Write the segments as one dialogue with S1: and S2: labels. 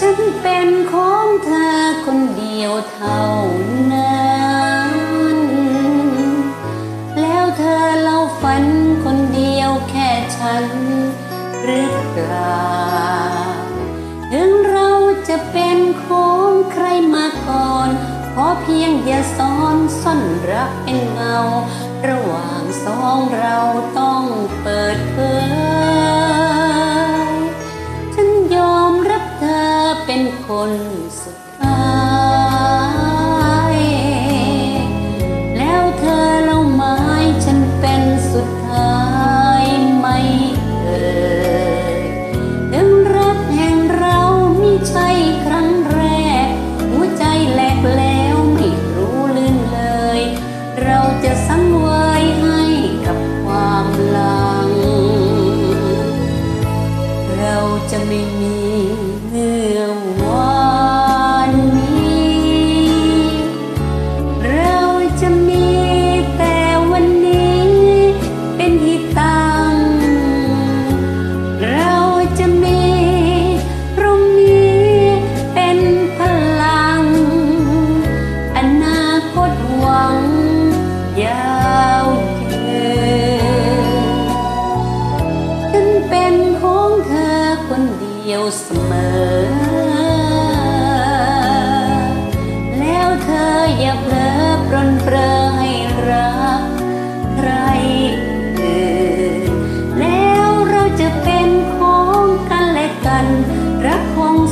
S1: ฉันเป็นของเธอคนเดียวเท่านั้นแล้วเธอเล่าฝันคนเดียวแค่ฉันหรือเปล่าถึงเราจะเป็นของใครมาก่อน ขอเพียงอย่าซ้อนซ่อนรักเป็นเงา ระหว่างสองเราต้องเปิดเผย สังเวยให้กับความหลัง เราจะไม่มีเงื่อน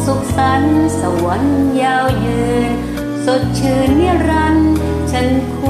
S1: สุขสันต์สวรรค์ยาวยืน สดชื่นนิรันดร์ฉันคู่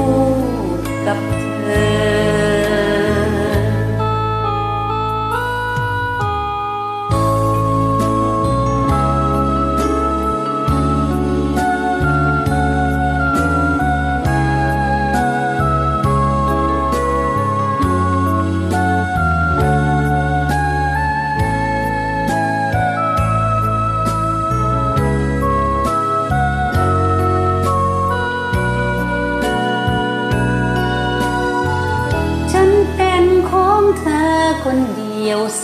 S1: คนเดียวเส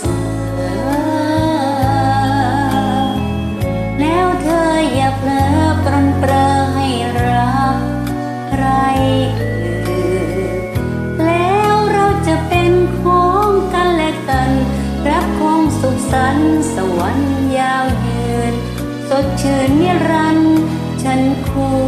S1: มอ แล้วเธออย่าเผลอปรนเปรอให้รักใครอื่นแล้วเราจะเป็นของกันและกัน รักคงสุขสันต์สวรรค์ยาวยืน สดชื่นนิรันดร์ฉันคู่